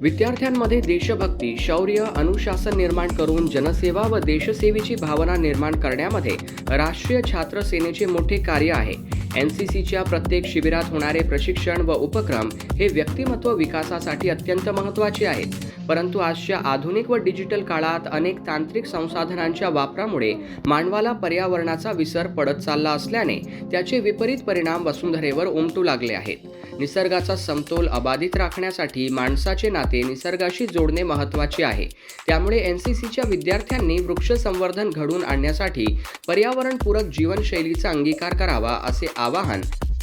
विद्यार्थ्यांमध्ये देशभक्ती शौर्य अनुशासन निर्माण करून जनसेवा व देशसेवेची भावना निर्माण करण्यामध्ये राष्ट्रीय छात्र सेनेचे मोठे कार्य आहे. एन सी सीच्या प्रत्येक शिबिरात होणारे प्रशिक्षण व उपक्रम हे व्यक्तिमत्व विकासासाठी अत्यंत महत्त्वाचे आहेत. परंतु आजच्या आधुनिक व डिजिटल काळात अनेक तांत्रिक संसाधनांच्या वापरामुळे मानवाला पर्यावरणाचा विसर पडत चालला असल्याने त्याचे विपरीत परिणाम वसुंधरेवर उमटू लागले आहेत. निसर्गाचा समतोल अबाधित राखण्यासाठी माणसाचे नाते निसर्गाशी जोडणे महत्त्वाचे आहे. त्यामुळे एन सी सीच्या विद्यार्थ्यांनी वृक्ष संवर्धन घडवून आणण्यासाठी पर्यावरणपूरक जीवनशैलीचा अंगीकार करावा असे आवाहन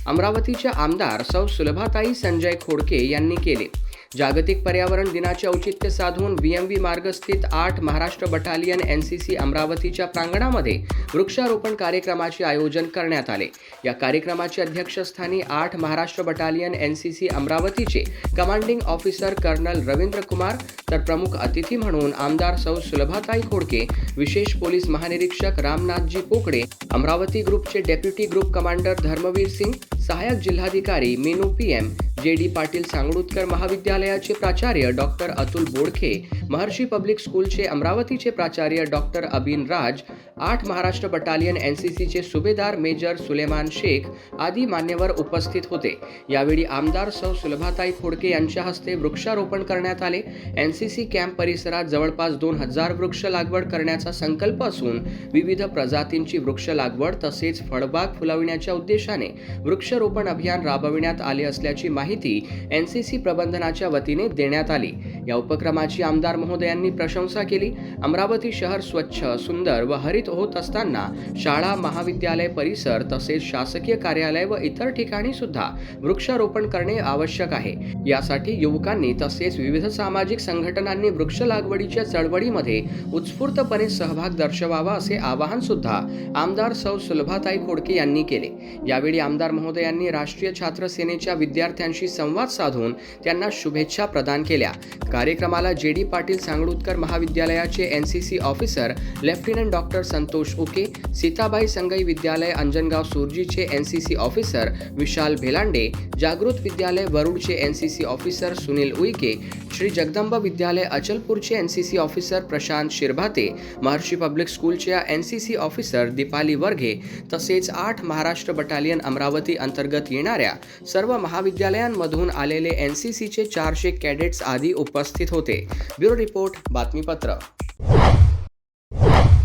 अमरावतीच्या आमदार सौ सुलभाताई संजय खोडके यांनी केले. जागतिक पर्यावरण दिनाचे औचित्य साधून बी एम व्ही मार्गस्थित आठ Maharashtra battalion N C C अमरावतीच्या प्रांगणामध्ये वृक्षारोपण कार्यक्रमाचे आयोजन करण्यात आले. या कार्यक्रमाचे अध्यक्षस्थानी आठ Maharashtra battalion N C C अमरावतीचे commanding officer colonel Ravindra Kumar तर प्रमुख अतिथी म्हणून आमदार सौ सुलभाताई खोडके विशेष पोलीस महानिरीक्षक रामनाथजी कोकडे अमरावती ग्रुपचे deputy group commander Dharmaveer Singh सहाय्यक जिल्हाधिकारी menu P M J D Patil Sangadutkar महाविद्यालयाचे प्राचार्य डॉक्टर अतुल बोडखे महर्षी पब्लिक स्कूलचे अमरावतीचे प्राचार्य डॉक्टर अबिन राज आठ महाराष्ट्र बटालियन एन सी सीचे सुभेदार मेजर सुलेमान शेख आदी मान्यवर उपस्थित होते. यावेळी आमदार सौ सुलभाताई खोडके यांच्या हस्ते वृक्षारोपण करण्यात आले. एन सी सी कॅम्प परिसरात जवळपास दोन हजार वृक्ष लागवड करण्याचा संकल्प असून विविध प्रजातींची वृक्ष लागवड तसेच फळबाग फुलविण्याच्या उद्देशाने वृक्षारोपण अभियान राबविण्यात आले असल्याची माहिती एन सी सी प्रबंधनाच्या वतीने देण्यात आली. या उपक्रमाची आमदार महोदयांनी प्रशंसा केली. अमरावती शहर स्वच्छ सुंदर व हरित होत असताना शाळा महाविद्यालय परिसर तसेच शासकीय कार्यालय व इतर ठिकाणी सुद्धा वृक्षारोपण करणे आवश्यक आहे. यासाठी युवकांनी तसेच विविध सामाजिक संघटनांनी वृक्ष लागवडीच्या चळवळीमध्ये उत्स्फूर्तपणे सहभाग दर्शवावा असे आवाहन सुद्धा आमदार सौ सुलभाताई खोडके यांनी केले. यावेळी आमदार महोदयांनी राष्ट्रीय छात्र सेनेच्या विद्यार्थ्यांशी संवाद साधून त्यांना शुभेच्छा प्रदान केल्या. कार्यक्रमाला जे डी पाटील सांगळूतकर महाविद्यालयाचे N C C officer lieutenant doctor Santosh Uke Sitabai Sangai विद्यालय Anjangaon सुरजीचे N C C officer Vishal Bhelande Jagrut विद्यालय वरुडचे N C C officer Sunil Uike Shri Jagdamba विद्यालय अचलपूरचे N C C officer Prashant Shirbhate Maharshi public स्कूलच्या N C C officer Deepali Varghe तसेच आठ Maharashtra battalion Amravati अंतर्गत येणाऱ्या सर्व महाविद्यालयांमधून आलेले एन सी सीचे चारशे कॅडेट्स आदी उपस्थित होते. ब्युरो रिपोर्ट बातमीपत्र.